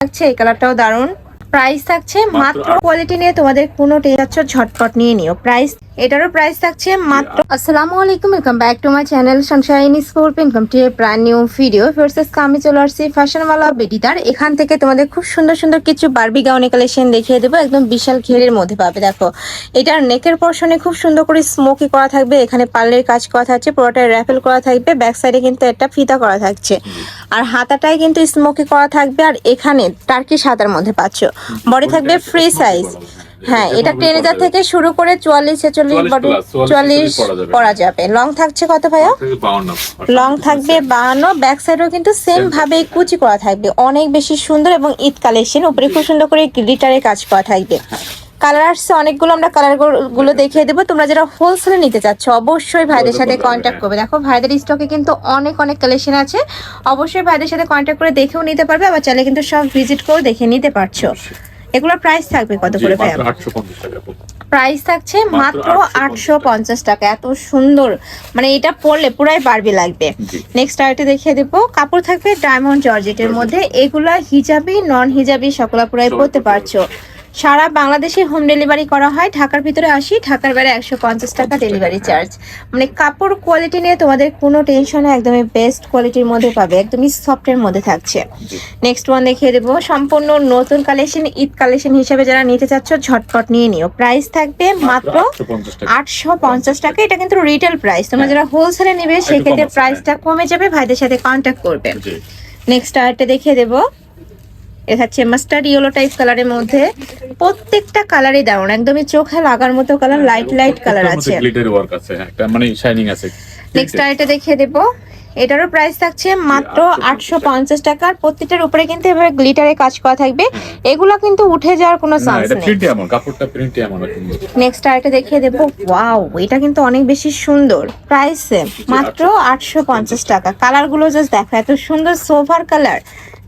থাকছে এই কালারটাও দারুণ প্রাইস থাকছে মাত্র কোয়ালিটি নিয়ে তোমাদের কোনো টেনশন ঝটপট নিয়ে নিও। প্রাইস এটারও প্রাইস থাকছে মাত্র আসসালামু আলাইকুম welcome back to my channel sunshine school income to brand new video versus আমি চলে আসছি ফ্যাশনওয়ালা বেডিটার এখান থেকে তোমাদের খুব সুন্দর সুন্দর কিছু বার্বি গাউনি কালেকশন দেখিয়ে দেবো। একদম বিশাল ঘেরের মধ্যে পাবে, দেখো। এটার নেকের পর্শনে খুব সুন্দর করে স্মোকি করা থাকবে। এখানে পার্লের কাজ করা থাকছে পুরোটা র্যাফেল করা থাকবে। ব্যাক সাইডে কিন্তু একটা ফিতা করা থাকছে। আর হাতাটাই কিন্তু স্মোকি করা থাকবে। আর এখানে টার্কি সাদার মধ্যে পাচ্ছ। বডি থাকবে ফ্রি সাইজ হ্যাঁ এটা ট্রেনেজার থেকে শুরু করে চুয়াল্লিশ ছেচল্লিশ 44 বডি চুয়াল্লিশ পরা যাবে। লং থাকছে কত ভাইয়া? লং থাকবে বাহান্ন ব্যাক সাইডেও কিন্তু সেম ভাবে কুচি করা থাকবে। অনেক বেশি সুন্দর এবং ঈদ কালেকশন উপরে খুব সুন্দর করে গ্লিটারের কাজ করা থাকবে। কালার আসছে অনেকগুলো আমরা কালারগুলো দেখিয়ে দেবো। তোমরা যারা হোলসেলে নিতে চাচ্ছ অবশ্যই ভাইদের সাথে কন্ট্যাক্ট করবে। দেখো ভাইদের স্টকে কিন্তু অনেক অনেক কালেকশন আছে। অবশ্যই ভাইদের সাথে কন্ট্যাক্ট করে দেখেও নিতে পারবে আবার চাইলে কিন্তু সব ভিজিট করে দেখে নিতে পারছ। এগুলোর প্রাইস থাকবে কত করে ভাইয়া? মাত্র 850 টাকা পড়বে। প্রাইস থাকছে মাত্র আটশো পঞ্চাশ টাকা। এত সুন্দর। মানে এটা পরলে পুরাই বারবি লাগবে। নেক্সট আরেকটা দেখিয়ে দেবো। কাপড় থাকবে ডায়মন্ড জর্জেটের মধ্যে। এগুলা হিজাবি নন হিজাবি সকলা পুরাই পরতে পারছ। সারা বাংলাদেশে হোম ডেলিভারি করা হয়। ঢাকার ভিতরে আসি ঢাকার বাইরে একশো পঞ্চাশ টাকা ডেলিভারি চার্জ মানে কাপড় কোয়ালিটি নিয়ে তোমাদের কোনো টেনশন একদমই বেস্ট কোয়ালিটির মধ্যে পাবে একদমই সফটের মধ্যে থাকছে। নেক্সট ওয়ান দেখিয়ে দেবো। সম্পূর্ণ নতুন কালেকশন ঈদ কালেকশন হিসেবে যারা নিতে চাচ্ছ ঝটপট নিয়ে নিও। প্রাইস থাকবে মাত্র আটশো পঞ্চাশ টাকা। এটা কিন্তু রিটেল প্রাইস তোমরা যারা হোলসেলে নেবে সেক্ষেত্রে প্রাইসটা কমে যাবে ভাইদের সাথে কন্ট্যাক্ট করবে। নেক্সট আরেকটা দেখিয়ে দেবো। এটা হচ্ছে মাস্টার্ড ইয়েলো টাইপ কালারের মধ্যে প্রত্যেকটা কালারই দারুণ একদমই চোখে লাগার মতো কালার লাইট লাইট কালার আছে। গ্লিটার ওয়ার্ক আছে একটা মানে শাইনিং আছে। নেক্সট আরেকটা দেখিয়ে দেবো। এটারও প্রাইস থাকছে মাত্র আটশো পঞ্চাশ। টাকার প্রত্যেকটার উপরে কিন্তু এভাবে গ্লিটারে কাজ করা থাকবে। এগুলো কিন্তু উঠে যাওয়ার কোনো চান্স এটা নেই। নেক্সট আরেকটা দেখিয়ে দেবো। ওয়াও এটা কিন্তু অনেক বেশি সুন্দর। প্রাইস মাত্র আটশো পঞ্চাশ। টাকা। কালারগুলো জাস্ট দেখো এত সুন্দর সোফার কালার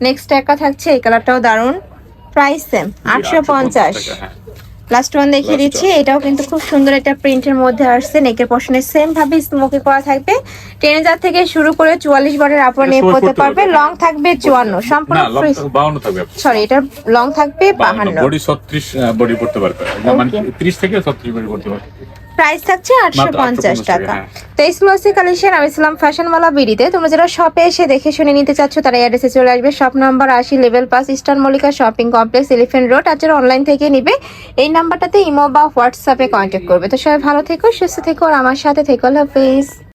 নেক্সট একটা থাকছে এই কালারটাও দারুণ। প্রাইস সেম আটশো পঞ্চাশ হ্যাঁ। লাস্ট ওয়ান দেখিয়ে দিচ্ছি এটাও কিন্তু খুব সুন্দর একটা প্রিন্টের মধ্যে আসছে নেকের পশনে সেম ভাবে স্মোকি করা থাকবে। টেনেজার থেকে শুরু করে চুয়াল্লিশ বারের সবাই পড়তে পড়তে পারবে। লং থাকবে চুয়ান্ন সম্পূর্ণ না লং ফ্রি 52 থাকবে। সরি এটার লং থাকবে বাহান্ন। বডি 36 বডি পড়তে পারবে। মানে. 30 থেকে 36 বডি পড়তে পারবে। প্রাইস থাকছে আটশো পঞ্চাশ 850 টাকা। হ্যাঁ। তো এক্সক্লুসিভ কালেকশন আমি ছিলাম ফ্যাশনওয়ালা বিডিতে তোমরা যারা শপে এসে দেখে শুনে নিতে চাচ্ছ তারা অ্যাড্রেসে চলে আসবে। শপ নাম্বার আশি level pass Eastern Mallika shopping complex Elephant Road আর যারা অনলাইন থেকে নিবে এই নাম্বারটাতে ইমো বা হোয়াটসঅ্যাপে কন্ট্যাক্ট করবে। তো সবাই ভালো থেকো সুস্থ থেকো আর আমার সাথে থেকো আল্লাহ হাফেজ।